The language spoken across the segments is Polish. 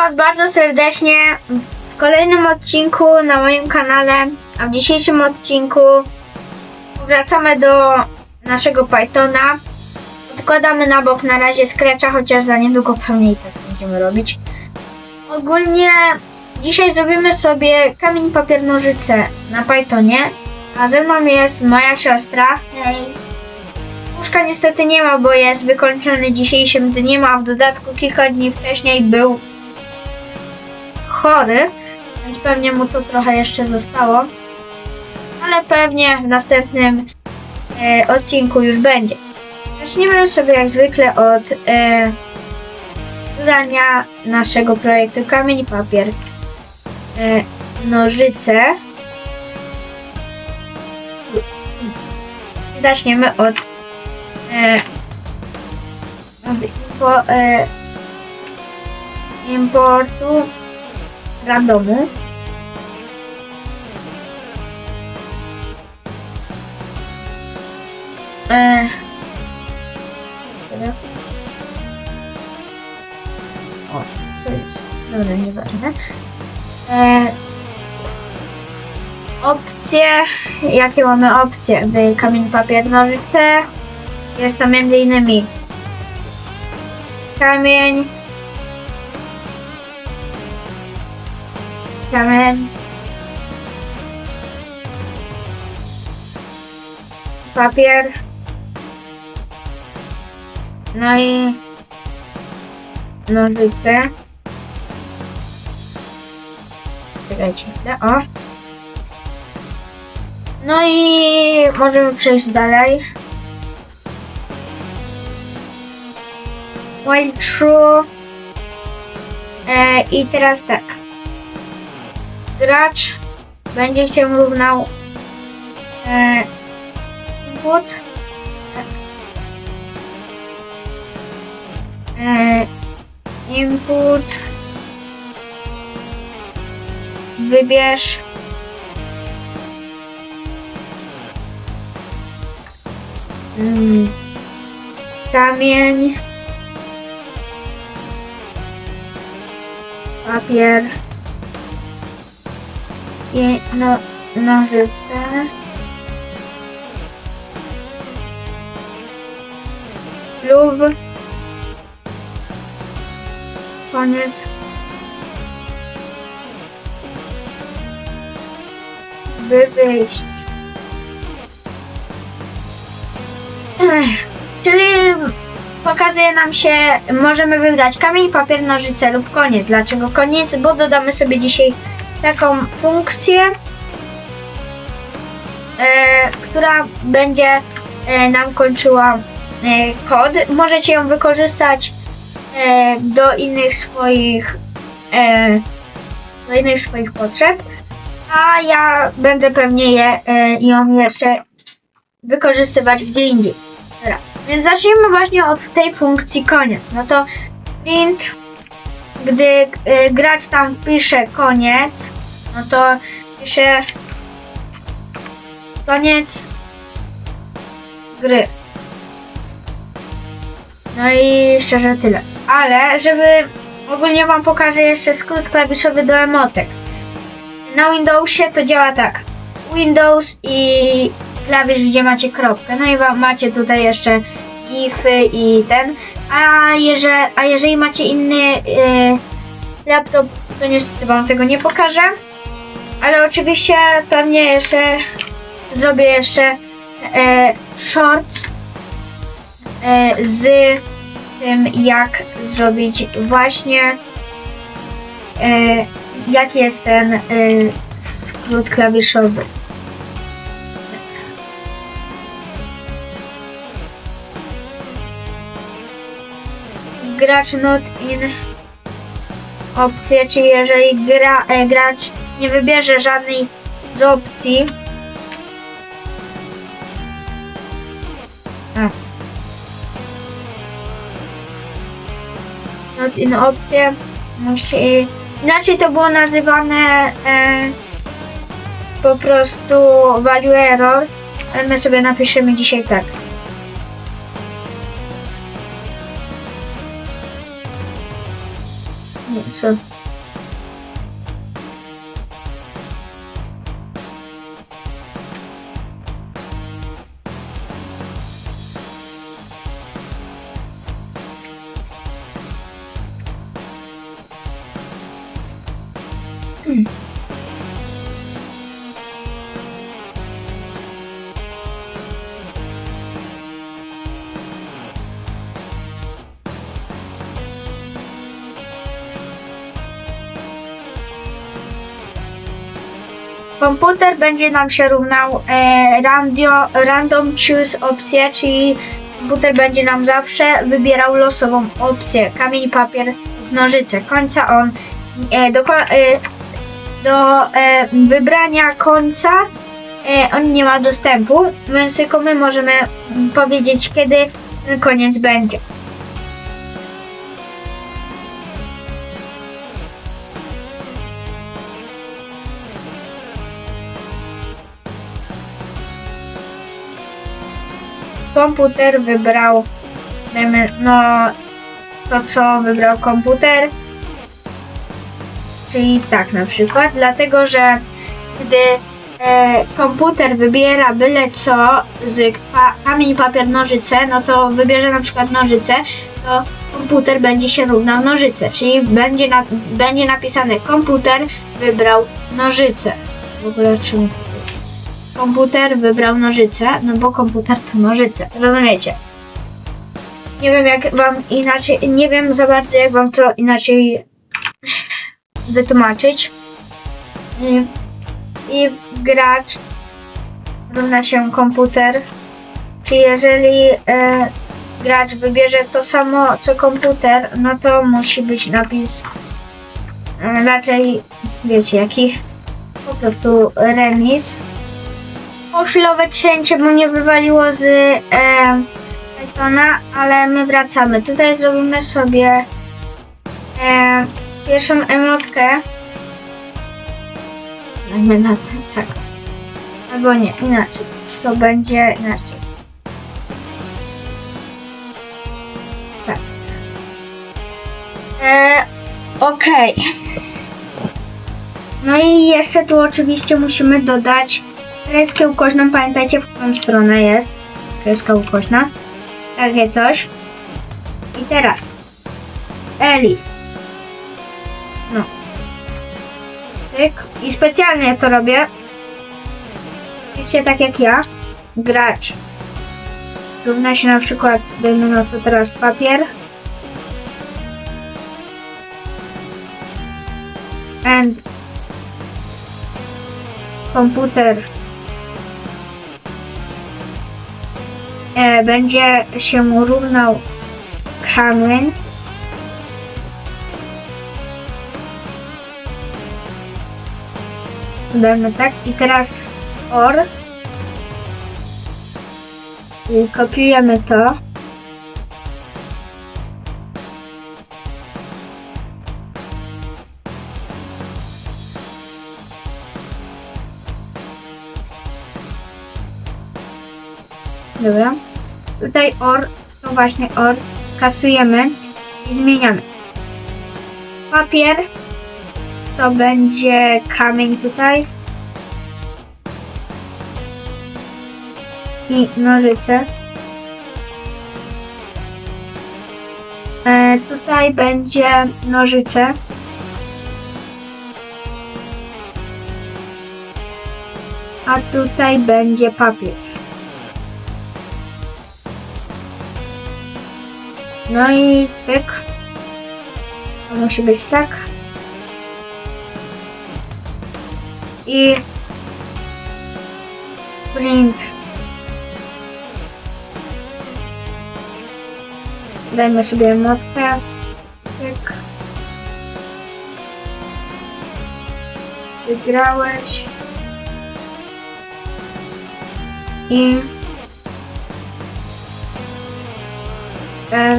Was bardzo serdecznie w kolejnym odcinku na moim kanale, a w dzisiejszym odcinku wracamy do naszego Pythona. Odkładamy na bok na razie Scratcha, chociaż za niedługo pewnie i tak będziemy robić. Ogólnie dzisiaj zrobimy sobie kamień, papier, nożyce na Pythonie, a ze mną jest moja siostra. Hej. Łóżka niestety nie ma, bo jest wykończony dzisiejszym dniem, a w dodatku kilka dni wcześniej był chory, więc pewnie mu to trochę jeszcze zostało. Ale pewnie w następnym e, odcinku już będzie. Zaczniemy sobie jak zwykle od e, dodania naszego projektu kamień, papier, e, nożyce. Zaczniemy od e, e, importu randomu. E, o, to jest, dobra, nieważne. E, opcje, jakie mamy opcje w kamień, papier, nożyce? Jest to między innymi kamień, kamień, papier, no i nożyce. Czekajcie o. No i możemy przejść dalej. While true. E, I teraz tak. Gracz będzie się równał e, input. E, input. Wybierz. Mm, kamień. papier i no, nożyce lub koniec by wyjść czyli pokazuje nam się, możemy wybrać kamień, papier, nożyce lub koniec. Dlaczego koniec? Bo dodamy sobie dzisiaj taką funkcję, e, która będzie e, nam kończyła e, kod. Możecie ją wykorzystać do innych swoich do innych swoich potrzeb, a ja będę pewnie je, ją jeszcze wykorzystywać gdzie indziej. Dobra. Więc zacznijmy właśnie od tej funkcji koniec. No to print, gdy y, gracz tam pisze koniec, no to pisze koniec gry. No i szczerze tyle. Ale żeby ogólnie wam pokażę jeszcze skrót klawiszowy do emotek. Na Windowsie to działa tak. Windows i klawisz, gdzie macie kropkę. No i macie tutaj jeszcze gify i ten. A jeżeli, a jeżeli macie inny e, laptop, to niestety wam tego nie pokażę. Ale oczywiście pewnie jeszcze zrobię jeszcze e, shorts e, z tym jak zrobić właśnie e, jaki jest ten e, skrót klawiszowy. Gracz not in opcję, czyli jeżeli gra, e, gracz nie wybierze żadnej z opcji. Not in opcję inaczej to było nazywane e, po prostu value error ale my sobie napiszemy dzisiaj tak Yeah, sure. Mm. Komputer będzie nam się równał e, random choose opcję, czyli komputer będzie nam zawsze wybierał losową opcję. Kamień, papier, nożyce. Końca on e, do, e, do e, wybrania końca e, on nie ma dostępu, więc tylko my możemy powiedzieć, kiedy koniec będzie. Komputer wybrał, no to co wybrał komputer, czyli tak na przykład, dlatego że gdy e, komputer wybiera byle co z pa, kamień, papier, nożyce, no to wybierze na przykład nożyce, to komputer będzie się równał nożyce, czyli będzie, na, będzie napisane komputer wybrał nożyce. W ogóle czemu to? Komputer wybrał nożyce, no bo komputer to nożyce, rozumiecie? Nie wiem jak wam inaczej, nie wiem za bardzo jak wam to inaczej wytłumaczyć. I, i gracz równa się komputer, czyli jeżeli e, gracz wybierze to samo co komputer, no to musi być napis e, raczej, wiecie jaki, po prostu remis o chwilowe cięcie, bo mnie wywaliło z e, ale my wracamy. Tutaj zrobimy sobie e, pierwszą emotkę. Dajmy na ten, tak. Albo nie, inaczej. To będzie inaczej. Tak. E, Okej. No i jeszcze tu oczywiście musimy dodać kreskę ukośną, pamiętajcie w którą stronę jest kreska ukośna. Takie coś. I teraz Eli. No. Tyk. I specjalnie to robię. Wiecie, tak jak ja. Gracz. Równa się na przykład, dajmy na to teraz papier. And komputer e, będzie się równał kamień. Dajmy tak i teraz or i kopiujemy to. Dobra. Tutaj or, to właśnie or, kasujemy i zmieniamy. Papier to będzie kamień tutaj. I nożyce. E, tutaj będzie nożyce. A tutaj będzie papier. No i pyk. To musi być tak. I print. Dajmy sobie motkę. Pyk. Wygrałeś. I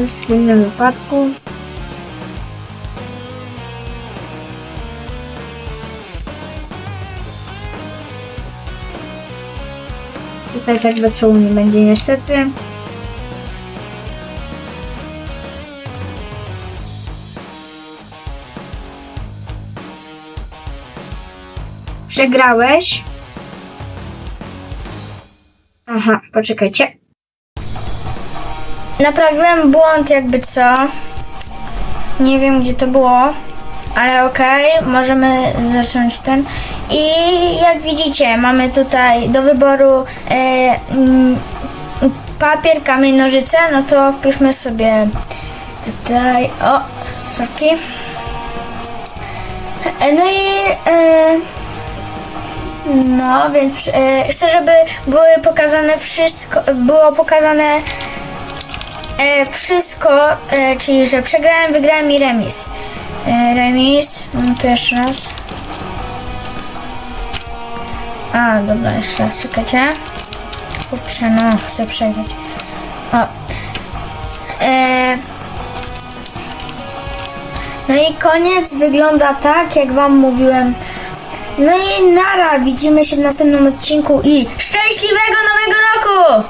e, w innym wypadku. Tutaj tak wesoło nie będzie niestety. Przegrałeś. Aha, poczekajcie. Naprawiłem błąd jakby co. Nie wiem gdzie to było. Ale okej, możemy zacząć ten. I jak widzicie, mamy tutaj do wyboru e, mm, papier, kamień, nożyce. No to wpiszmy sobie tutaj. O, sorki. E, No i. E, no, więc e, chcę, żeby były pokazane wszystko, było pokazane e, wszystko, e, czyli że przegrałem, wygrałem i remis. E, remis, no to jeszcze raz. A, dobra, jeszcze raz, czekajcie. Kurczę, no, chcę przegrać. O. E, no i koniec wygląda tak, jak wam mówiłem. No i nara, widzimy się w następnym odcinku i szczęśliwego nowego roku!